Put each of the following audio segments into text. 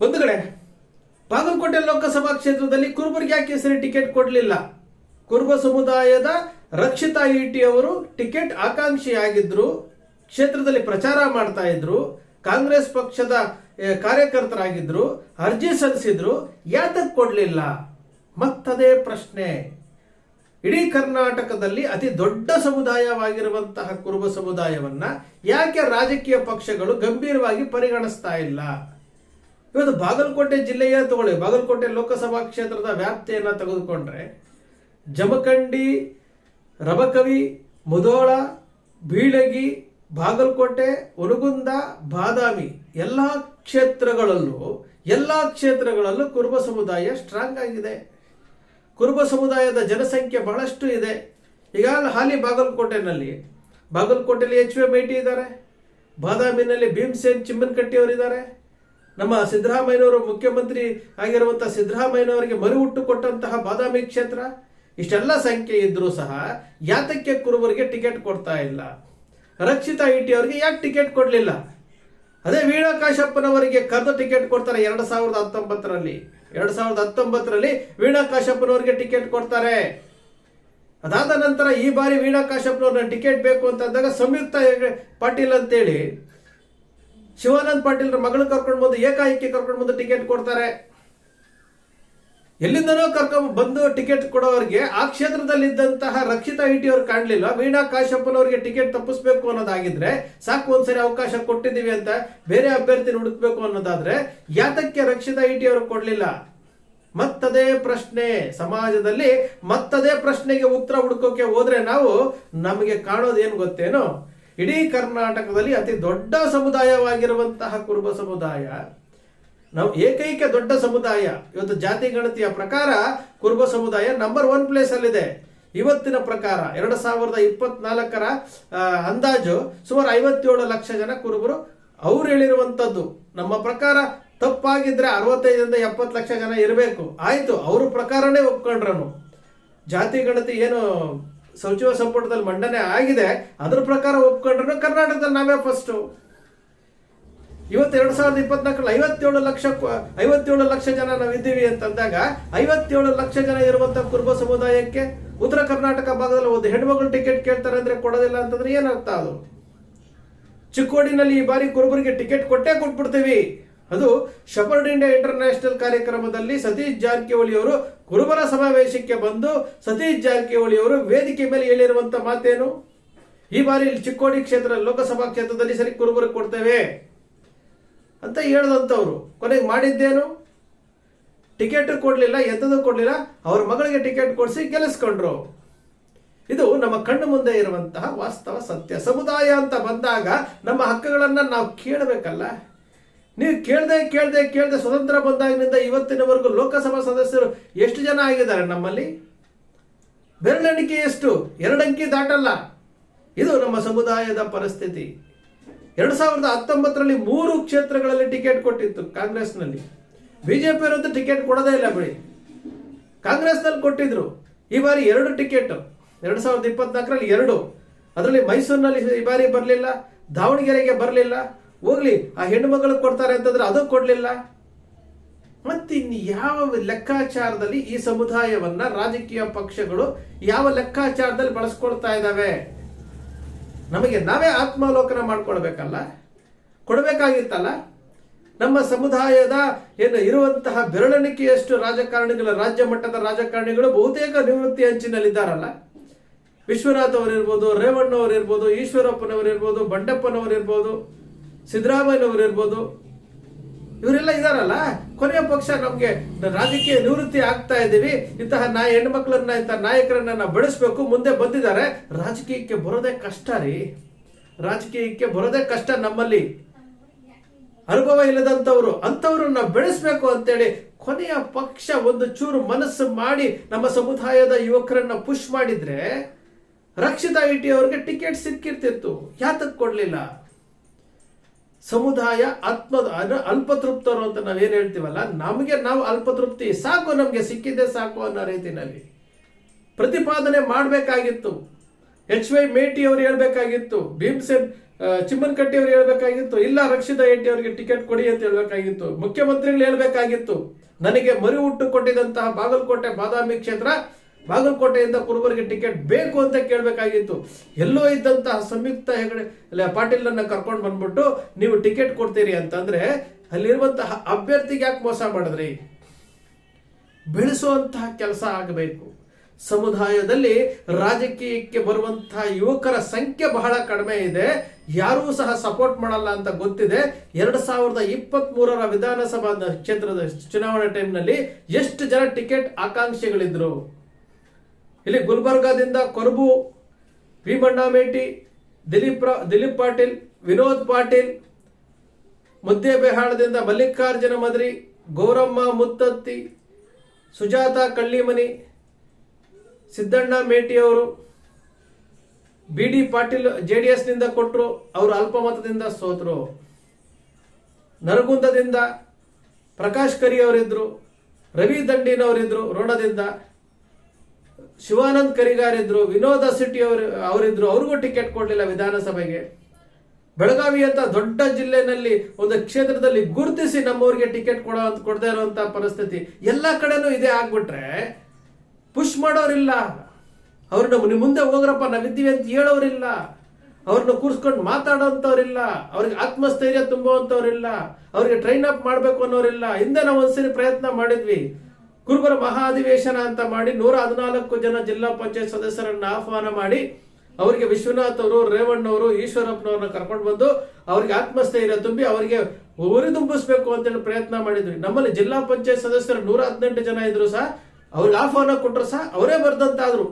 ಕಡೆ ಬಾಗಲಕೋಟೆ ಲೋಕಸಭಾ ಕ್ಷೇತ್ರದಲ್ಲಿ ಕುರುಬರಿಗೆ ಯಾಕೆ ಹೆಸರಿ ಟಿಕೆಟ್ ಕೊಡಲಿಲ್ಲ? ಕುರುಬ ಸಮುದಾಯದ ರಕ್ಷಿತಾ ಈಟಿ ಅವರು ಟಿಕೆಟ್ ಆಕಾಂಕ್ಷಿಯಾಗಿದ್ರು, ಕ್ಷೇತ್ರದಲ್ಲಿ ಪ್ರಚಾರ ಮಾಡ್ತಾ ಇದ್ರು, ಕಾಂಗ್ರೆಸ್ ಪಕ್ಷದ ಕಾರ್ಯಕರ್ತರಾಗಿದ್ದರು ಅರ್ಜಿ ಸಲ್ಲಿಸಿದ್ರು ಯಾತಕ್ಕೆ ಕೊಡಲಿಲ್ಲ? ಮತ್ತದೇ ಪ್ರಶ್ನೆ. ಇಡೀ ಕರ್ನಾಟಕದಲ್ಲಿ ಅತಿ ದೊಡ್ಡ ಸಮುದಾಯವಾಗಿರುವಂತಹ ಕುರುಬ ಸಮುದಾಯವನ್ನ ಯಾಕೆ ರಾಜಕೀಯ ಪಕ್ಷಗಳು ಗಂಭೀರವಾಗಿ ಪರಿಗಣಿಸ್ತಾ ಇಲ್ಲ? ಇವತ್ತು ಬಾಗಲಕೋಟೆ ಜಿಲ್ಲೆಯ ತಗೊಳ್ಳಿ, ಬಾಗಲಕೋಟೆ ಲೋಕಸಭಾ ಕ್ಷೇತ್ರದ ವ್ಯಾಪ್ತಿಯನ್ನ ತೆಗೆದುಕೊಂಡ್ರೆ ಜಮಖಂಡಿ, ರಬಕವಿ ಮುಧೋಳ ಬೀಳಗಿ, ಬಾಗಲಕೋಟೆ ಉನಗುಂದ ಬಾದಾಮಿ ಎಲ್ಲ ಕ್ಷೇತ್ರಗಳಲ್ಲೂ ಎಲ್ಲ ಕ್ಷೇತ್ರಗಳಲ್ಲೂ ಕುರುಬ ಸಮುದಾಯ ಸ್ಟ್ರಾಂಗ್ ಆಗಿದೆ. ಕುರುಬ ಸಮುದಾಯದ ಜನಸಂಖ್ಯೆ ಬಹಳಷ್ಟು ಇದೆ. ಈಗ ಹಾಲಿ ಬಾಗಲಕೋಟೆನಲ್ಲಿ, ಬಾಗಲಕೋಟೆಯಲ್ಲಿ ಎಚ್ ವಿ ಮೇಟಿ ಇದ್ದಾರೆ, ಬಾದಾಮಿನಲ್ಲಿ ಭೀಮಸೇನ್ ಚಿಮ್ಮನಕಟ್ಟಿ ಅವರಿದ್ದಾರೆ ನಮ್ಮ ಸಿದ್ದರಾಮಯ್ಯನವರು ಮುಖ್ಯಮಂತ್ರಿ ಆಗಿರುವಂತಹ ಸಿದ್ದರಾಮಯ್ಯನವರಿಗೆ ಮರು ಹುಟ್ಟು ಕೊಟ್ಟಂತಹ ಬಾದಾಮಿ ಕ್ಷೇತ್ರ? ಇಷ್ಟೆಲ್ಲ ಸಂಖ್ಯೆ ಇದ್ರೂ ಸಹ ಯಾತಕ್ಕೆ ಕುರುಬರಿಗೆ ಟಿಕೆಟ್ ಕೊಡ್ತಾ ಇಲ್ಲ? ರಕ್ಷಿತಾ ಇಟಿ ಅವರಿಗೆ ಯಾಕೆ ಟಿಕೆಟ್ ಕೊಡಲಿಲ್ಲ? ಅದೇ ವೀಣಾ ಕಾಶಪ್ಪನವರಿಗೆ ಕರೆದು ಟಿಕೆಟ್ ಕೊಡ್ತಾರೆ ಎರಡು ಸಾವಿರದ ಹತ್ತೊಂಬತ್ತರಲ್ಲಿ. ಎರಡು ಸಾವಿರದ ಹತ್ತೊಂಬತ್ತರಲ್ಲಿ ವೀಣಾ ಕಾಶಪ್ಪನವರಿಗೆ ಟಿಕೆಟ್ ಕೊಡ್ತಾರೆ. ಅದಾದ ನಂತರ ಈ ಬಾರಿ ವೀಣಾ ಕಾಶಪ್ಪನವ್ರನ್ನ ಟಿಕೆಟ್ ಬೇಕು ಅಂತ ಅಂದಾಗ ಸಂಯುಕ್ತ ಪಾಟೀಲ್ ಅಂತೇಳಿ ಶಿವಾನಂದ್ ಪಾಟೀಲ್ ಮಗಳು ಕರ್ಕೊಂಡು ಬಂದು, ಏಕಾಏಕಿ ಕರ್ಕೊಂಡು ಬಂದು ಟಿಕೆಟ್ ಕೊಡ್ತಾರೆ. ಎಲ್ಲಿಂದನೋ ಕರ್ಕೊಂಡ್ ಬಂದು ಟಿಕೆಟ್ ಕೊಡೋರಿಗೆ ಆ ಕ್ಷೇತ್ರದಲ್ಲಿದ್ದಂತಹ ರಕ್ಷಿತಾ ಇಟಿ ಅವ್ರು ಕಾಣಲಿಲ್ಲ. ವೀಣಾ ಕಾಶಪ್ಪನವರಿಗೆ ಟಿಕೆಟ್ ತಪ್ಪಿಸ್ಬೇಕು ಅನ್ನೋದಾಗಿದ್ರೆ ಸಾಕು ಒಂದ್ಸರಿ ಅವಕಾಶ ಕೊಟ್ಟಿದ್ದೀವಿ ಅಂತ ಬೇರೆ ಅಭ್ಯರ್ಥಿ ಹುಡುಕ್ಬೇಕು ಅನ್ನೋದಾದ್ರೆ ಯಾತಕ್ಕೆ ರಕ್ಷಿತಾ ಇಟಿ ಅವರು ಕೊಡ್ಲಿಲ್ಲ? ಮತ್ತದೇ ಪ್ರಶ್ನೆ. ಸಮಾಜದಲ್ಲಿ ಮತ್ತದೇ ಪ್ರಶ್ನೆಗೆ ಉತ್ತರ ಹುಡುಕೋಕೆ ಹೋದ್ರೆ ನಾವು ನಮಗೆ ಕಾಣೋದೇನು ಗೊತ್ತೇನೋ? ಇಡೀ ಕರ್ನಾಟಕದಲ್ಲಿ ಅತಿ ದೊಡ್ಡ ಸಮುದಾಯವಾಗಿರುವಂತಹ ಕುರುಬ ಸಮುದಾಯ. ನಾವು ಏಕೈಕ ದೊಡ್ಡ ಸಮುದಾಯ. ಇವತ್ತು ಜಾತಿ ಗಣತಿಯ ಪ್ರಕಾರ ಕುರುಬ ಸಮುದಾಯ ನಂಬರ್ ಒನ್ ಪ್ಲೇಸ್ ಅಲ್ಲಿದೆ. ಇವತ್ತಿನ ಪ್ರಕಾರ ಎರಡು ಸಾವಿರದ ಇಪ್ಪತ್ನಾಲ್ಕರ ಅಂದಾಜು ಸುಮಾರು ಐವತ್ತೇಳು ಲಕ್ಷ ಜನ ಕುರುಬರು ಅವ್ರು ಹೇಳಿರುವಂತದ್ದು. ನಮ್ಮ ಪ್ರಕಾರ ತಪ್ಪಾಗಿದ್ರೆ ಅರವತ್ತೈದರಿಂದ ಎಪ್ಪತ್ತು ಲಕ್ಷ ಜನ ಇರಬೇಕು. ಆಯಿತು, ಅವ್ರ ಪ್ರಕಾರನೇ ಒಪ್ಕೊಂಡ್ರನು. ಜಾತಿ ಗಣತಿ ಏನು ಸಚಿವ ಸಂಪುಟದಲ್ಲಿ ಮಂಡನೆ ಆಗಿದೆ, ಅದ್ರ ಪ್ರಕಾರ ಒಪ್ಕೊಂಡ್ರು ಕರ್ನಾಟಕದಲ್ಲಿ ನಾವೇ ಫಸ್ಟು ಇವತ್ತು ಎರಡ್ ಸಾವಿರದ ಇಪ್ಪತ್ನಾಲ್ಕರಲ್ಲಿ ಐವತ್ತೇಳು ಲಕ್ಷ ಐವತ್ತೇಳು ಲಕ್ಷ ಜನ ನಾವು ಇದ್ದೀವಿ ಅಂತಂದಾಗ, ಐವತ್ತೇಳು ಲಕ್ಷ ಜನ ಇರುವಂತಹ ಕುರುಬ ಸಮುದಾಯಕ್ಕೆ ಉತ್ತರ ಕರ್ನಾಟಕ ಭಾಗದಲ್ಲಿ ಒಂದು ಹೆಣ್ಮಗಳು ಟಿಕೆಟ್ ಕೇಳ್ತಾರೆ ಅಂದ್ರೆ ಕೊಡೋದಿಲ್ಲ ಅಂತಂದ್ರೆ ಏನರ್ಥ ಅದು? ಚಿಕ್ಕೋಡಿನಲ್ಲಿ ಈ ಬಾರಿ ಕುರುಬರಿಗೆ ಟಿಕೆಟ್ ಕೊಟ್ಟೇ ಕೊಟ್ಬಿಡ್ತೀವಿ. ಅದು ಶಪರ್ಡ್ ಇಂಡಿಯಾ ಇಂಟರ್ನ್ಯಾಷನಲ್ ಕಾರ್ಯಕ್ರಮದಲ್ಲಿ ಸತೀಶ್ ಜಾರಕಿಹೊಳಿ ಅವರು ಕುರುಬರ ಸಮಾವೇಶಕ್ಕೆ ಬಂದು ಸತೀಶ್ ಜಾರಕಿಹೊಳಿ ಅವರು ವೇದಿಕೆ ಮೇಲೆ ಹೇಳಿರುವಂತ ಮಾತೇನು? ಈ ಬಾರಿ ಚಿಕ್ಕೋಡಿ ಕ್ಷೇತ್ರ ಲೋಕಸಭಾ ಕ್ಷೇತ್ರದಲ್ಲಿ ಸರಿ ಕುರುಬರು ಕೊಡ್ತೇವೆ ಅಂತ ಹೇಳದಂತವ್ರು. ಕೊನೆಗೆ ಮಾಡಿದ್ದೇನು? ಟಿಕೆಟ್ ಕೊಡಲಿಲ್ಲ ಎಂಥದ್ದು ಕೊಡಲಿಲ್ಲ, ಅವ್ರ ಮಗಳಿಗೆ ಟಿಕೆಟ್ ಕೊಡಿಸಿ ಗೆಲ್ಲಿಸ್ಕೊಂಡ್ರು. ಇದು ನಮ್ಮ ಕಣ್ಣು ಮುಂದೆ ಇರುವಂತಹ ವಾಸ್ತವ ಸತ್ಯ. ಸಮುದಾಯ ಅಂತ ಬಂದಾಗ ನಮ್ಮ ಹಕ್ಕುಗಳನ್ನ ನಾವು ಕೇಳಬೇಕಲ್ಲ? ನೀವು ಕೇಳದೆ ಕೇಳದೆ ಕೇಳದೆ ಸ್ವತಂತ್ರ ಬಂದಾಗಿನಿಂದ ಇವತ್ತಿನವರೆಗೂ ಲೋಕಸಭಾ ಸದಸ್ಯರು ಎಷ್ಟು ಜನ ಆಗಿದ್ದಾರೆ ನಮ್ಮಲ್ಲಿ? ಬೆರಳೆಣಿಕೆ ಎಷ್ಟು? ಎರಡಂಕಿ ದಾಟಲ್ಲ. ಇದು ನಮ್ಮ ಸಮುದಾಯದ ಪರಿಸ್ಥಿತಿ. ಎರಡು ಸಾವಿರದ ಹತ್ತೊಂಬತ್ತರಲ್ಲಿ ಮೂರು ಕ್ಷೇತ್ರಗಳಲ್ಲಿ ಟಿಕೆಟ್ ಕೊಟ್ಟಿತ್ತು ಕಾಂಗ್ರೆಸ್ನಲ್ಲಿ. ಬಿಜೆಪಿ ಅವರಂತೂ ಟಿಕೆಟ್ ಕೊಡೋದೇ ಇಲ್ಲ ಬಿಡಿ. ಕಾಂಗ್ರೆಸ್ನಲ್ಲಿ ಕೊಟ್ಟಿದ್ರು. ಈ ಬಾರಿ ಎರಡು ಟಿಕೆಟ್. ಎರಡು ಸಾವಿರದ ಇಪ್ಪತ್ನಾಲ್ಕರಲ್ಲಿ ಎರಡು. ಅದರಲ್ಲಿ ಮೈಸೂರಿನಲ್ಲಿ ಈ ಬಾರಿ ಬರಲಿಲ್ಲ, ದಾವಣಗೆರೆಗೆ ಬರಲಿಲ್ಲ ಹೋಗ್ಲಿ, ಆ ಹೆಣ್ಣು ಮಗಳಿಗೆ ಕೊಡ್ತಾರೆ ಅಂತಂದ್ರೆ ಅದು ಕೊಡಲಿಲ್ಲ. ಇನ್ನು ಯಾವ ಲೆಕ್ಕಾಚಾರದಲ್ಲಿ ಈ ಸಮುದಾಯವನ್ನ ರಾಜಕೀಯ ಪಕ್ಷಗಳು ಯಾವ ಲೆಕ್ಕಾಚಾರದಲ್ಲಿ ಬಳಸ್ಕೊಳ್ತಾ ಇದ್ದಾವೆ? ನಮಗೆ ನಾವೇ ಆತ್ಮಾವಲೋಕನ ಮಾಡ್ಕೊಳ್ಬೇಕಲ್ಲ? ಕೊಡಬೇಕಾಗಿತ್ತಲ್ಲ? ನಮ್ಮ ಸಮುದಾಯದ ಏನು ಇರುವಂತಹ ಬೆರಳೆಣಿಕೆಯಷ್ಟು ರಾಜಕಾರಣಿಗಳ, ರಾಜ್ಯ ಮಟ್ಟದ ರಾಜಕಾರಣಿಗಳು ಬಹುತೇಕ ನಿವೃತ್ತಿ ಅಂಚಿನಲ್ಲಿದ್ದಾರಲ್ಲ ವಿಶ್ವನಾಥ್ ಅವರಿರ್ಬೋದು, ರೇವಣ್ಣವರಿರ್ಬೋದು, ಈಶ್ವರಪ್ಪನವರಿರ್ಬೋದು, ಬಂಡಪ್ಪನವರಿರ್ಬೋದು. ಸಿದ್ದರಾಮಯ್ಯನವರು ಇರ್ಬೋದು, ಇವರೆಲ್ಲ ಇದಾರಲ್ಲ? ಕೊನೆಯ ಪಕ್ಷ ನಮಗೆ ರಾಜಕೀಯ ನಿವೃತ್ತಿ ಆಗ್ತಾ ಇದ್ದೀವಿ. ಇಂತಹ ನಾ ಹೆಣ್ಮಕ್ಳನ್ನ ಇಂತಹ ನಾಯಕರನ್ನ ನಾವು ಬೆಳೆಸ್ಬೇಕು, ಮುಂದೆ ಬಂದಿದ್ದಾರೆ. ರಾಜಕೀಯಕ್ಕೆ ಬರೋದೇ ಕಷ್ಟ ರೀ. ರಾಜಕೀಯಕ್ಕೆ ಬರೋದೇ ಕಷ್ಟ ನಮ್ಮಲ್ಲಿ. ಅನುಭವ ಇಲ್ಲದಂತವ್ರು ಅಂಥವ್ರನ್ನ ಬೆಳೆಸ್ಬೇಕು ಅಂತೇಳಿ ಕೊನೆಯ ಪಕ್ಷ ಒಂದು ಚೂರು ಮನಸ್ಸು ಮಾಡಿ ನಮ್ಮ ಸಮುದಾಯದ ಯುವಕರನ್ನ ಪುಷ್ ಮಾಡಿದ್ರೆ ರಕ್ಷಿತಾ ಇಟಿ ಅವ್ರಿಗೆ ಟಿಕೆಟ್ ಸಿಕ್ಕಿರ್ತಿತ್ತು. ಯಾತಕ್ಕೆ ಕೊಡ್ಲಿಲ್ಲ? ಸಮುದಾಯ ಆತ್ಮ ಅಲ್ಪತೃಪ್ತರು ಅಂತ ನಾವೇನು ಹೇಳ್ತೀವಲ್ಲ, ನಮಗೆ ನಾವು ಅಲ್ಪತೃಪ್ತಿ, ಸಾಕು ನಮಗೆ ಸಿಕ್ಕಿದ್ದೆ ಸಾಕು ಅನ್ನೋ ರೀತಿಯಲ್ಲಿ ಪ್ರತಿಪಾದನೆ ಮಾಡಬೇಕಾಗಿತ್ತು. ಎಚ್ ವೈ ಮೇಟಿ ಅವರು ಹೇಳಬೇಕಾಗಿತ್ತು ಭೀಮ್ಸೆನ್ ಚಿಮ್ಮನಕಟ್ಟಿ ಅವ್ರು ಹೇಳ್ಬೇಕಾಗಿತ್ತು, ಇಲ್ಲ ರಕ್ಷಿತಾ ಹೆಟ್ಟಿ ಅವರಿಗೆ ಟಿಕೆಟ್ ಕೊಡಿ ಅಂತ ಹೇಳ್ಬೇಕಾಗಿತ್ತು, ಮುಖ್ಯಮಂತ್ರಿಗಳು ಹೇಳ್ಬೇಕಾಗಿತ್ತು, ನನಗೆ ಮರಿ ಹುಟ್ಟು ಕೊಟ್ಟಿದಂತಹ ಬಾಗಲಕೋಟೆ ಬಾದಾಮಿ ಕ್ಷೇತ್ರ ಬಾಗಲಕೋಟೆಯಿಂದ ಕುರುಬರಿಗೆ ಟಿಕೆಟ್ ಬೇಕು ಅಂತ ಕೇಳಬೇಕಾಗಿತ್ತು. ಎಲ್ಲೋ ಇದ್ದಂತಹ ಸಂಯುಕ್ತ ಹೆಗಡೆ ಪಾಟೀಲನ್ನು ಕರ್ಕೊಂಡು ಬಂದ್ಬಿಟ್ಟು ನೀವು ಟಿಕೆಟ್ ಕೊಡ್ತೀರಿ ಅಂತಂದ್ರೆ ಅಲ್ಲಿರುವಂತಹ ಅಭ್ಯರ್ಥಿಗೆ ಯಾಕೆ ಮೋಸ ಮಾಡಿದ್ರಿ? ಬೆಳೆಸುವಂತಹ ಕೆಲಸ ಆಗಬೇಕು. ಸಮುದಾಯದಲ್ಲಿ ರಾಜಕೀಯಕ್ಕೆ ಬರುವಂತಹ ಯುವಕರ ಸಂಖ್ಯೆ ಬಹಳ ಕಡಿಮೆ ಇದೆ. ಯಾರೂ ಸಹ ಸಪೋರ್ಟ್ ಮಾಡಲ್ಲ ಅಂತ ಗೊತ್ತಿದೆ. ಎರಡು ಸಾವಿರದ ಇಪ್ಪತ್ತ್ ಮೂರರ ವಿಧಾನಸಭಾ ಕ್ಷೇತ್ರದ ಚುನಾವಣೆ ಟೈಮ್ನಲ್ಲಿ ಎಷ್ಟು ಜನ ಟಿಕೆಟ್ ಆಕಾಂಕ್ಷಿಗಳಿದ್ರು? ಇಲ್ಲಿ ಗುಲ್ಬರ್ಗಾದಿಂದ ಕೊರಬು ಭೀಮಣ್ಣ ಮೇಟಿ ದಿಲೀಪ್ ದಿಲೀಪ್ ಪಾಟೀಲ್, ವಿನೋದ್ ಪಾಟೀಲ್ ಮುದ್ದೇಬೆಹಾಳದಿಂದ Mallikarjuna Madri, Gowramma Muttatti, Sujata Kallimani, Siddanna ಮೇಟಿಯವರು B D Patil J D ಎಸ್ನಿಂದ ಕೊಟ್ಟರು ಅವರು ಅಲ್ಪಮತದಿಂದ ಸೋತರು. ನರಗುಂದದಿಂದ ಪ್ರಕಾಶ್ ಕರಿ ಅವರಿದ್ರು, ರವಿ ದಂಡಿನವರಿದ್ರು ರೋಣದಿಂದ ಶಿವಾನಂದ್ ಕರಿಗಾರಿದ್ರು, ವಿನೋದ ಸಿಟಿ ಅವರು ಅವರಿದ್ರು, ಅವ್ರಿಗೂ ಟಿಕೆಟ್ ಕೊಡಲಿಲ್ಲ ವಿಧಾನಸಭೆಗೆ. ಬೆಳಗಾವಿ ಅಂತ ದೊಡ್ಡ ಜಿಲ್ಲೆನಲ್ಲಿ ಒಂದು ಕ್ಷೇತ್ರದಲ್ಲಿ ಗುರುತಿಸಿ ನಮ್ಮವರಿಗೆ ಟಿಕೆಟ್ ಕೊಡೋ ಕೊಡದೇ ಇರುವಂತ ಪರಿಸ್ಥಿತಿ ಎಲ್ಲ ಕಡೆನೂ ಇದೇ ಆಗ್ಬಿಟ್ರೆ ಪುಷ್ ಮಾಡೋರಿಲ್ಲ. ಅವ್ರನ್ನ ನಮ್ಮ ಮುಂದೆ ಹೋಗ್ರಪ್ಪ, ನಾವಿದ್ದೀವಿ ಅಂತ ಹೇಳೋರಿಲ್ಲ. ಅವ್ರನ್ನ ಕೂರಿಸ್ಕೊಂಡು ಮಾತಾಡೋಂಥವ್ರಿಲ್ಲ. ಅವ್ರಿಗೆ ಆತ್ಮಸ್ಥೈರ್ಯ ತುಂಬುವಂಥವ್ರಿಲ್ಲ. ಅವ್ರಿಗೆ ಟ್ರೈನ್ ಅಪ್ ಮಾಡಬೇಕು ಅನ್ನೋರಿಲ್ಲ. ಹಿಂದೆ ನಾವು ಒಂದ್ಸರಿ ಪ್ರಯತ್ನ ಮಾಡಿದ್ವಿ. ಕುರುಬರ ಮಹಾ ಅಧಿವೇಶನ ಅಂತ ಮಾಡಿ ನೂರ ಹದಿನಾಲ್ಕು ಜನ ಜಿಲ್ಲಾ ಪಂಚಾಯತ್ ಸದಸ್ಯರನ್ನ ಆಹ್ವಾನ ಮಾಡಿ ಅವರಿಗೆ ವಿಶ್ವನಾಥ್ ಅವರು ರೇವಣ್ಣವರು ಈಶ್ವರಪ್ಪನವ್ರನ್ನ ಕರ್ಕೊಂಡು ಬಂದು ಅವರಿಗೆ ಆತ್ಮಸ್ಥೈರ್ಯ ತುಂಬಿ ಅವರಿಗೆ ಉರಿದುಂಬಿಸ್ಬೇಕು ಅಂತೇಳಿ ಪ್ರಯತ್ನ ಮಾಡಿದ್ವಿ. ನಮ್ಮಲ್ಲಿ ಜಿಲ್ಲಾ ಪಂಚಾಯತ್ ಸದಸ್ಯರು ನೂರ ಹದಿನೆಂಟು ಜನ ಇದ್ರು ಸಹ ಅವ್ರಿಗೆ ಆಹ್ವಾನ ಕೊಟ್ಟರು ಸಹ ಅವರೇ ಬರ್ದಂತಾದ್ರು.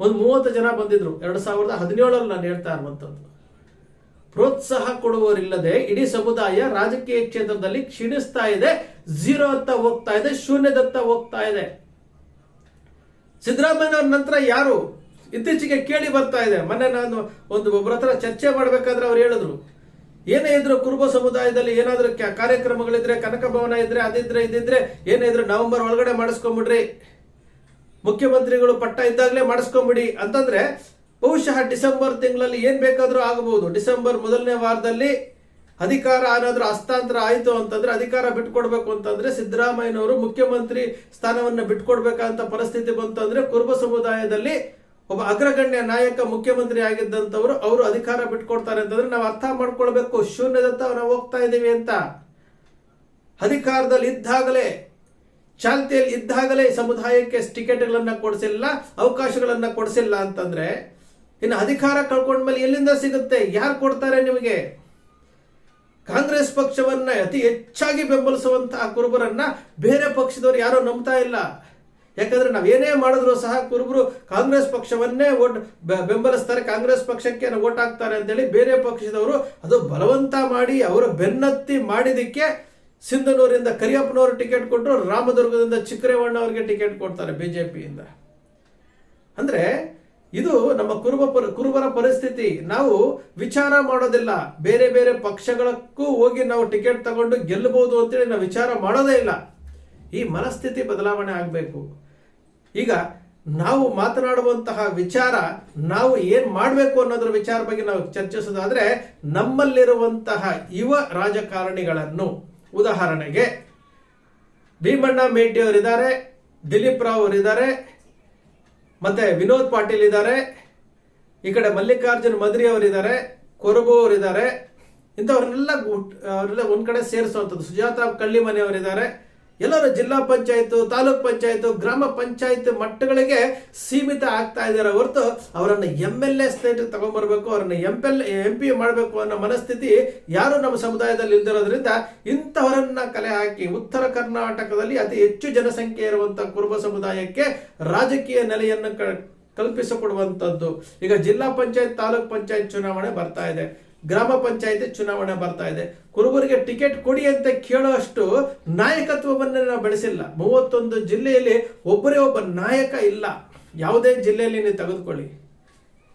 ಒಂದು ಮೂವತ್ತು ಜನ ಬಂದಿದ್ರು. ಎರಡು ಸಾವಿರದ ಹದಿನೇಳರಲ್ಲಿ ನಾನು ಹೇಳ್ತಾ ಇರುವಂಥದ್ದು. ಪ್ರೋತ್ಸಾಹ ಕೊಡುವವರಿಲ್ಲದೆ ಇಡೀ ಸಮುದಾಯ ರಾಜಕೀಯ ಕ್ಷೇತ್ರದಲ್ಲಿ ಕ್ಷೀಣಿಸ್ತಾ ಇದೆ, ಝೀರೋ ಅಂತ ಹೋಗ್ತಾ ಇದೆ, ಶೂನ್ಯದತ್ತ ಹೋಗ್ತಾ ಇದೆ. ಸಿದ್ದರಾಮಯ್ಯನವ್ರ ನಂತರ ಯಾರು? ಇತ್ತೀಚೆಗೆ ಕೇಳಿ ಬರ್ತಾ ಇದೆ. ಮೊನ್ನೆ ನಾನು ಒಂದು ಒಬ್ಬರ ಹತ್ರ ಚರ್ಚೆ ಮಾಡ್ಬೇಕಾದ್ರೆ ಅವ್ರು ಹೇಳಿದ್ರು. ಏನೇ ಇದ್ರು ಕುರುಬ ಸಮುದಾಯದಲ್ಲಿ ಏನಾದ್ರೂ ಕಾರ್ಯಕ್ರಮಗಳಿದ್ರೆ, ಕನಕ ಭವನ ಇದ್ರೆ, ಅದಿದ್ರೆ, ಇದಿದ್ರೆ, ಏನೇ ಇದ್ರು ನವೆಂಬರ್ ಒಳಗಡೆ ಮಾಡಿಸ್ಕೊಂಬಿಡ್ರಿ. ಮುಖ್ಯಮಂತ್ರಿಗಳು ಪಟ್ಟ ಇದ್ದಾಗಲೇ ಮಾಡಿಸ್ಕೊಂಬಿಡಿ. ಅಂತಂದ್ರೆ ಬಹುಶಃ ಡಿಸೆಂಬರ್ ತಿಂಗಳಲ್ಲಿ ಏನ್ ಬೇಕಾದರೂ ಆಗಬಹುದು. ಡಿಸೆಂಬರ್ ಮೊದಲನೇ ವಾರದಲ್ಲಿ ಅಧಿಕಾರ ಏನಾದರೂ ಹಸ್ತಾಂತರ ಆಯಿತು ಅಂತಂದ್ರೆ ಅಧಿಕಾರ ಬಿಟ್ಕೊಡ್ಬೇಕು ಅಂತಂದ್ರೆ ಸಿದ್ದರಾಮಯ್ಯನವರು ಮುಖ್ಯಮಂತ್ರಿ ಸ್ಥಾನವನ್ನು ಬಿಟ್ಕೊಡ್ಬೇಕಂತ ಪರಿಸ್ಥಿತಿ ಬಂತು ಅಂದ್ರೆ ಕುರುಬ ಸಮುದಾಯದಲ್ಲಿ ಒಬ್ಬ ಅಗ್ರಗಣ್ಯ ನಾಯಕ ಮುಖ್ಯಮಂತ್ರಿ ಆಗಿದ್ದಂಥವ್ರು ಅವರು ಅಧಿಕಾರ ಬಿಟ್ಕೊಡ್ತಾರೆ ಅಂತಂದ್ರೆ ನಾವು ಅರ್ಥ ಮಾಡ್ಕೊಳ್ಬೇಕು. ಶೂನ್ಯದತ್ತ ನಾವು ಹೋಗ್ತಾ ಇದ್ದೀವಿ ಅಂತ. ಅಧಿಕಾರದಲ್ಲಿ ಇದ್ದಾಗಲೇ, ಚಾಲ್ತಿಯಲ್ಲಿ ಇದ್ದಾಗಲೇ ಸಮುದಾಯಕ್ಕೆ ಟಿಕೆಟ್ಗಳನ್ನು ಕೊಡಿಸಿಲ್ಲ, ಅವಕಾಶಗಳನ್ನು ಕೊಡಿಸಿಲ್ಲ ಅಂತಂದ್ರೆ ಇನ್ನು ಅಧಿಕಾರ ಕಳ್ಕೊಂಡ್ಮೇಲೆ ಎಲ್ಲಿಂದ ಸಿಗುತ್ತೆ? ಯಾರು ಕೊಡ್ತಾರೆ ನಿಮಗೆ? ಕಾಂಗ್ರೆಸ್ ಪಕ್ಷವನ್ನ ಅತಿ ಹೆಚ್ಚಾಗಿ ಬೆಂಬಲಿಸುವಂತಹ ಕುರುಬರನ್ನ ಬೇರೆ ಪಕ್ಷದವರು ಯಾರು ನಂಬ್ತಾ ಇಲ್ಲ. ಯಾಕಂದ್ರೆ ನಾವೇನೇ ಮಾಡಿದ್ರು ಸಹ ಕುರುಬರು ಕಾಂಗ್ರೆಸ್ ಪಕ್ಷವನ್ನೇ ಓಟ್ ಬೆಂಬಲಿಸ್ತಾರೆ. ಕಾಂಗ್ರೆಸ್ ಪಕ್ಷಕ್ಕೆ ಓಟ್ ಹಾಕ್ತಾರೆ ಅಂತೇಳಿ ಬೇರೆ ಪಕ್ಷದವರು ಅದು ಬಲವಂತ ಮಾಡಿ ಅವರು ಬೆನ್ನತ್ತಿ ಮಾಡಿದಕ್ಕೆ ಸಿಂಧನೂರಿಂದ ಕರಿಯಪ್ಪನವರು ಟಿಕೆಟ್ ಕೊಟ್ಟರು ರಾಮದುರ್ಗದಿಂದ ಚಿಕ್ಕರೇವಣ್ಣ ಅವರಿಗೆ ಟಿಕೆಟ್ ಕೊಡ್ತಾರೆ ಬಿಜೆಪಿಯಿಂದ. ಅಂದ್ರೆ ಇದು ನಮ್ಮ ಕುರುಬ ಕುರುಬರ ಪರಿಸ್ಥಿತಿ. ನಾವು ವಿಚಾರ ಮಾಡೋದಿಲ್ಲ. ಬೇರೆ ಬೇರೆ ಪಕ್ಷಗಳಕ್ಕೂ ಹೋಗಿ ನಾವು ಟಿಕೆಟ್ ತಗೊಂಡು ಗೆಲ್ಲಬಹುದು ಅಂತೇಳಿ ನಾವು ವಿಚಾರ ಮಾಡೋದೇ ಇಲ್ಲ. ಈ ಮನಸ್ಥಿತಿ ಬದಲಾವಣೆ ಆಗಬೇಕು. ಈಗ ನಾವು ಮಾತನಾಡುವಂತಹ ವಿಚಾರ ನಾವು ಏನ್ ಮಾಡಬೇಕು ಅನ್ನೋದ್ರ ವಿಚಾರ ಬಗ್ಗೆ ನಾವು ಚರ್ಚಿಸೋದಾದ್ರೆ ನಮ್ಮಲ್ಲಿರುವಂತಹ ಯುವ ರಾಜಕಾರಣಿಗಳನ್ನು. ಉದಾಹರಣೆಗೆ ಭೀಮಣ್ಣ ಮೇಟಿ ಅವರಿದ್ದಾರೆ ದಿಲೀಪ್ ರಾವ್ ಅವರಿದ್ದಾರೆ ಮತ್ತೆ ವಿನೋದ್ ಪಾಟೀಲ್ ಇದ್ದಾರೆ. ಈ ಕಡೆ ಮಲ್ಲಿಕಾರ್ಜುನ್ ಮದ್ರಿ ಅವರಿದ್ದಾರೆ ಕೊರಗು ಅವರಿದ್ದಾರೆ. ಇಂಥವ್ರನ್ನೆಲ್ಲ ಅವರೆಲ್ಲ ಒಂದ್ ಕಡೆ ಸೇರಿಸುವಂಥದ್ದು ಸುಜಾತ ಕಳ್ಳಿಮನೆ ಅವರಿದ್ದಾರೆ. ಎಲ್ಲರೂ ಜಿಲ್ಲಾ ಪಂಚಾಯತ್, ತಾಲೂಕ್ ಪಂಚಾಯತ್, ಗ್ರಾಮ ಪಂಚಾಯತ್ ಮಟ್ಟಗಳಿಗೆ ಸೀಮಿತ ಆಗ್ತಾ ಇದ್ದಾರೆ ಹೊರತು ಅವರನ್ನು ಎಂ ಎಲ್ ಎ ಸ್ಟೇಟ್ ತಗೊಂಡ್ಬರ್ಬೇಕು ಅವರನ್ನು ಎಂ ಎಲ್ ಎಂ ಪಿ ಮಾಡಬೇಕು ಅನ್ನೋ ಮನಸ್ಥಿತಿ ಯಾರು ನಮ್ಮ ಸಮುದಾಯದಲ್ಲಿ ಇಲ್ದಿರೋದ್ರಿಂದ ಇಂಥವರನ್ನ ಕಲೆ ಹಾಕಿ ಉತ್ತರ ಕರ್ನಾಟಕದಲ್ಲಿ ಅತಿ ಹೆಚ್ಚು ಜನಸಂಖ್ಯೆ ಇರುವಂತಹ ಕುರುಬ ಸಮುದಾಯಕ್ಕೆ ರಾಜಕೀಯ ನೆಲೆಯನ್ನು ಕಲ್ಪಿಸಿಕೊಡುವಂಥದ್ದು ಈಗ ಜಿಲ್ಲಾ ಪಂಚಾಯತ್, ತಾಲೂಕ್ ಪಂಚಾಯತ್ ಚುನಾವಣೆ ಬರ್ತಾ ಇದೆ. ಗ್ರಾಮ ಪಂಚಾಯತಿ ಚುನಾವಣೆ ಬರ್ತಾ ಇದೆ. ಕುರುಬರಿಗೆ ಟಿಕೆಟ್ ಕೊಡಿ ಅಂತ ಕೇಳುವಷ್ಟು ನಾಯಕತ್ವವನ್ನು ನಾವು ಬೆಳೆಸಿಲ್ಲ. ಮೂವತ್ತೊಂದು ಜಿಲ್ಲೆಯಲ್ಲಿ ಒಬ್ಬರೇ ಒಬ್ಬ ನಾಯಕ ಇಲ್ಲ. ಯಾವುದೇ ಜಿಲ್ಲೆಯಲ್ಲಿ ನೀವು ತೆಗೆದುಕೊಳ್ಳಿ.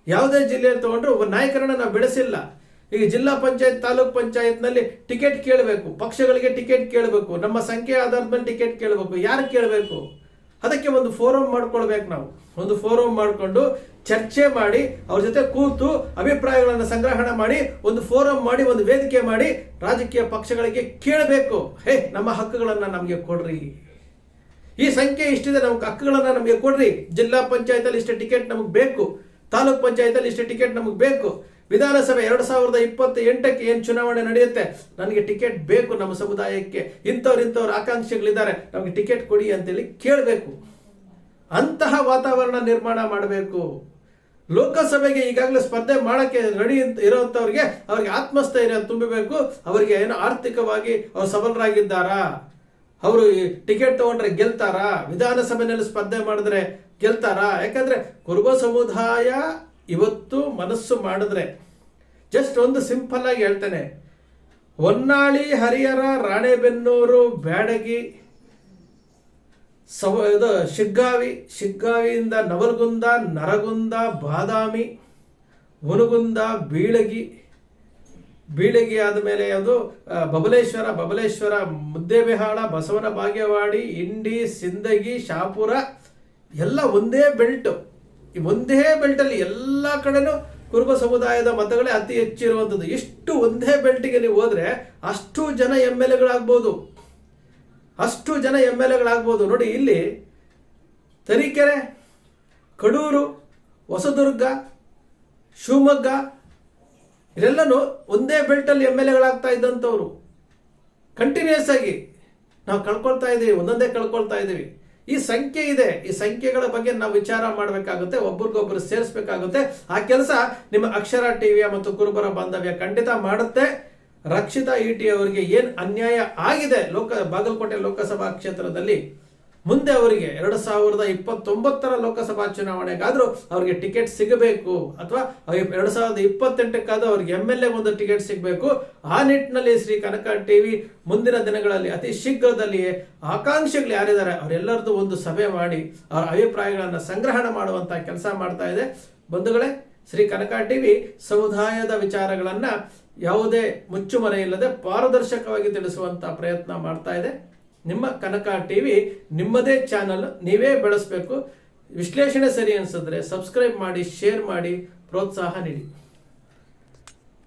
ಯಾವುದೇ ಜಿಲ್ಲೆಯಲ್ಲಿ ತಗೊಂಡ್ರು ಒಬ್ಬ ನಾಯಕರನ್ನ ನಾವು ಬೆಳೆಸಿಲ್ಲ. ಈಗ ಜಿಲ್ಲಾ ಪಂಚಾಯತ್, ತಾಲೂಕ್ ಪಂಚಾಯತ್ನಲ್ಲಿ ಟಿಕೆಟ್ ಕೇಳಬೇಕು. ಪಕ್ಷಗಳಿಗೆ ಟಿಕೆಟ್ ಕೇಳಬೇಕು. ನಮ್ಮ ಸಂಖ್ಯೆ ಆಧಾರದ ಮೇಲೆ ಟಿಕೆಟ್ ಕೇಳಬೇಕು. ಯಾರು ಕೇಳಬೇಕು? ಅದಕ್ಕೆ ಒಂದು ಫೋರಂ ಮಾಡ್ಕೊಳ್ಬೇಕು ನಾವು. ಒಂದು ಫೋರಂ ಮಾಡಿಕೊಂಡು ಚರ್ಚೆ ಮಾಡಿ, ಅವ್ರ ಜೊತೆ ಕೂತು ಅಭಿಪ್ರಾಯಗಳನ್ನು ಸಂಗ್ರಹಣ ಮಾಡಿ, ಒಂದು ಫೋರಂ ಮಾಡಿ, ಒಂದು ವೇದಿಕೆ ಮಾಡಿ ರಾಜಕೀಯ ಪಕ್ಷಗಳಿಗೆ ಕೇಳಬೇಕು. ಹೇ, ನಮ್ಮ ಹಕ್ಕುಗಳನ್ನು ನಮಗೆ ಕೊಡ್ರಿ. ಈ ಸಂಖ್ಯೆ ಇಷ್ಟಿದೆ, ನಮ್ಗೆ ಹಕ್ಕುಗಳನ್ನು ನಮಗೆ ಕೊಡ್ರಿ. ಜಿಲ್ಲಾ ಪಂಚಾಯತಲ್ಲಿ ಇಷ್ಟು ಟಿಕೆಟ್ ನಮಗೆ ಬೇಕು. ತಾಲೂಕ್ ಪಂಚಾಯತಲ್ಲಿ ಇಷ್ಟು ಟಿಕೆಟ್ ನಮಗೆ ಬೇಕು. ವಿಧಾನಸಭೆ ಎರಡು ಸಾವಿರದ ಇಪ್ಪತ್ತ ಎಂಟಕ್ಕೆ ಏನು ಚುನಾವಣೆ ನಡೆಯುತ್ತೆ? ನನಗೆ ಟಿಕೆಟ್ ಬೇಕು ನಮ್ಮ ಸಮುದಾಯಕ್ಕೆ. ಇಂಥವ್ರು ಇಂಥವ್ರು ಆಕಾಂಕ್ಷೆಗಳಿದ್ದಾರೆ, ನಮಗೆ ಟಿಕೆಟ್ ಕೊಡಿ ಅಂತೇಳಿ ಕೇಳಬೇಕು. ಅಂತಹ ವಾತಾವರಣ ನಿರ್ಮಾಣ ಮಾಡಬೇಕು. ಲೋಕಸಭೆಗೆ ಈಗಾಗಲೇ ಸ್ಪರ್ಧೆ ಮಾಡಕ್ಕೆ ರೆಡಿ ಇರೋಂಥವ್ರಿಗೆ ಅವ್ರಿಗೆ ಆತ್ಮಸ್ಥೈರ್ಯ ತುಂಬಬೇಕು. ಅವರಿಗೆ ಏನೋ ಆರ್ಥಿಕವಾಗಿ ಅವ್ರು ಸಬಲರಾಗಿದ್ದಾರಾ? ಅವರು ಟಿಕೆಟ್ ತಗೊಂಡ್ರೆ ಗೆಲ್ತಾರಾ? ವಿಧಾನಸಭೆಯಲ್ಲಿ ಸ್ಪರ್ಧೆ ಮಾಡಿದ್ರೆ ಗೆಲ್ತಾರಾ? ಯಾಕಂದ್ರೆ ಕುರುಬ ಸಮುದಾಯ ಇವತ್ತು ಮನಸ್ಸು ಮಾಡಿದ್ರೆ ಜಸ್ಟ್ ಒಂದು ಸಿಂಪಲ್ ಆಗಿ ಹೇಳ್ತೇನೆ. ಹೊನ್ನಾಳಿ ಹರಿಹರ ರಾಣೆಬೆನ್ನೂರು ಬ್ಯಾಡಗಿ ಸವ ಇದು ಶಿಗ್ಗಾವಿ, ಶಿಗ್ಗಾವಿಯಿಂದ ನವಲಗುಂದ, ನರಗುಂದ, ಬಾದಾಮಿ ಹುನಗುಂದ ಬೀಳಗಿ ಬೀಳಗಿ ಆದಮೇಲೆ ಅದು ಬಬಲೇಶ್ವರ ಬಬಲೇಶ್ವರ, ಮುದ್ದೇಬಿಹಾಳ, ಬಸವನ ಬಾಗೇವಾಡಿ, ಇಂಡಿ, ಸಿಂದಗಿ, ಶಾಪುರ ಎಲ್ಲ ಒಂದೇ ಬೆಲ್ಟ್. ಈ ಒಂದೇ ಬೆಲ್ಟಲ್ಲಿ ಎಲ್ಲ ಕಡೆನೂ ಕುರುಬ ಸಮುದಾಯದ ಮತಗಳೇ ಅತಿ ಹೆಚ್ಚಿರುವಂಥದ್ದು. ಎಷ್ಟು ಒಂದೇ ಬೆಲ್ಟಿಗೆ ನೀವು ಹೋದ್ರೆ ಅಷ್ಟು ಜನ ಎಂ ಎಲ್ ಎಗಳಾಗ್ಬೋದು ಅಷ್ಟು ಜನ ಎಂ ಎಲ್ ಎಗಳಾಗ್ಬೋದು ನೋಡಿ ಇಲ್ಲಿ ತರೀಕೆರೆ, ಕಡೂರು, ಹೊಸದುರ್ಗ, ಶಿವಮೊಗ್ಗ ಇದೆಲ್ಲನೂ ಒಂದೇ ಬೆಲ್ಟಲ್ಲಿ ಎಂ ಎಲ್ ಎಗಳಾಗ್ತಾ ಇದ್ದಂಥವ್ರು. ಕಂಟಿನ್ಯೂಸ್ ಆಗಿ ನಾವು ಕಳ್ಕೊಳ್ತಾ ಇದ್ದೀವಿ, ಒಂದೊಂದೇ ಕಳ್ಕೊಳ್ತಾ ಇದ್ದೀವಿ. ಈ ಸಂಖ್ಯೆ ಇದೆ. ಈ ಸಂಖ್ಯೆಗಳ ಬಗ್ಗೆ ನಾವು ವಿಚಾರ ಮಾಡಬೇಕಾಗುತ್ತೆ, ಒಬ್ರಿಗೊಬ್ರು ಸೇರಿಸಬೇಕಾಗುತ್ತೆ. ಆ ಕೆಲಸ ನಿಮ್ಮ ಅಕ್ಷರ ಟಿವಿಯ ಮತ್ತು ಕುರುಬರ ಬಾಂಧವ್ಯ ಖಂಡಿತ ಮಾಡುತ್ತೆ. ರಕ್ಷಿತಾ ಇಟಿ ಅವರಿಗೆ ಏನು ಅನ್ಯಾಯ ಆಗಿದೆ? ಲೋಕ, ಬಾಗಲಕೋಟೆ ಲೋಕಸಭಾ ಕ್ಷೇತ್ರದಲ್ಲಿ ಮುಂದೆ ಅವರಿಗೆ ಎರಡು ಸಾವಿರದ ಇಪ್ಪತ್ತೊಂಬತ್ತರ ಲೋಕಸಭಾ ಚುನಾವಣೆಗಾದ್ರೂ ಅವರಿಗೆ ಟಿಕೆಟ್ ಸಿಗಬೇಕು. ಅಥವಾ ಎರಡು ಸಾವಿರದ ಇಪ್ಪತ್ತೆಂಟಕ್ಕಾದ್ರೂ ಅವ್ರಿಗೆ ಎಂ ಎಲ್ ಎ ಒಂದು ಟಿಕೆಟ್ ಸಿಗಬೇಕು. ಆ ನಿಟ್ಟಿನಲ್ಲಿ ಶ್ರೀ ಕನಕ ಟಿವಿ ಮುಂದಿನ ದಿನಗಳಲ್ಲಿ ಅತಿ ಶೀಘ್ರದಲ್ಲಿಯೇ ಆಕಾಂಕ್ಷೆಗಳು ಯಾರಿದ್ದಾರೆ ಅವರೆಲ್ಲರದ್ದು ಒಂದು ಸಭೆ ಮಾಡಿ ಅವರ ಅಭಿಪ್ರಾಯಗಳನ್ನು ಸಂಗ್ರಹಣ ಮಾಡುವಂತ ಕೆಲಸ ಮಾಡ್ತಾ ಇದೆ. ಬಂಧುಗಳೇ, ಶ್ರೀ ಕನಕ ಟಿವಿ ಸಮುದಾಯದ ವಿಚಾರಗಳನ್ನು ಯಾವುದೇ ಮುಚ್ಚುಮರೆ ಇಲ್ಲದೆ ಪಾರದರ್ಶಕವಾಗಿ ತಿಳಿಸುವಂತ ಪ್ರಯತ್ನ ಮಾಡ್ತಾ ಇದೆ. ನಿಮ್ಮ ಕನಕ ಟಿ ವಿ ನಿಮ್ಮದೇ ಚಾನಲ್ ನೀವೇ ಬೆಳೆಸಬೇಕು. ವಿಶ್ಲೇಷಣೆ ಸರಿ ಅನಿಸಿದ್ರೆ ಸಬ್ಸ್ಕ್ರೈಬ್ ಮಾಡಿ ಶೇರ್ ಮಾಡಿ, ಪ್ರೋತ್ಸಾಹ ನೀಡಿ.